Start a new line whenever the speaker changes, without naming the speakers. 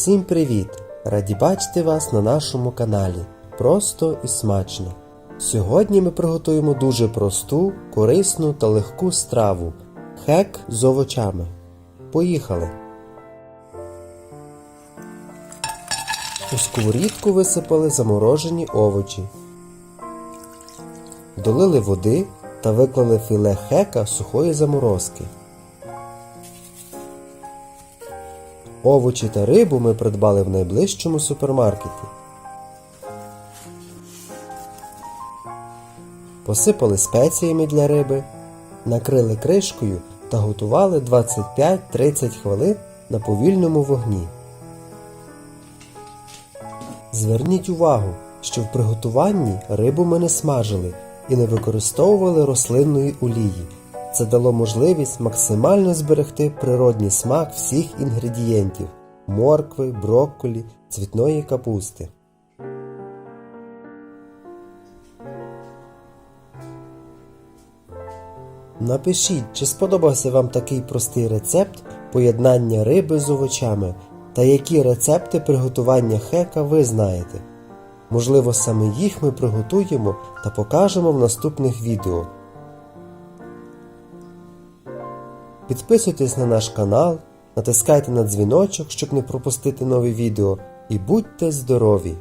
Всім привіт! Раді бачити вас на нашому каналі. Просто і смачно. Сьогодні ми приготуємо дуже просту, корисну та легку страву хек з овочами. Поїхали! У сковорідку висипали заморожені овочі. Долили води та виклали філе хека сухої заморозки. Овочі та рибу ми придбали в найближчому супермаркеті. Посипали спеціями для риби, накрили кришкою та готували 25-30 хвилин на повільному вогні. Зверніть увагу, що в приготуванні рибу ми не смажили і не використовували рослинної олії. Це дало можливість максимально зберегти природній смак всіх інгредієнтів моркви, брокколі, цвітної капусти. Напишіть, чи сподобався вам такий простий рецепт поєднання риби з овочами та які рецепти приготування хека ви знаєте. Можливо, саме їх ми приготуємо та покажемо в наступних відео. Підписуйтесь на наш канал, натискайте на дзвіночок, щоб не пропустити нові відео, і будьте здорові!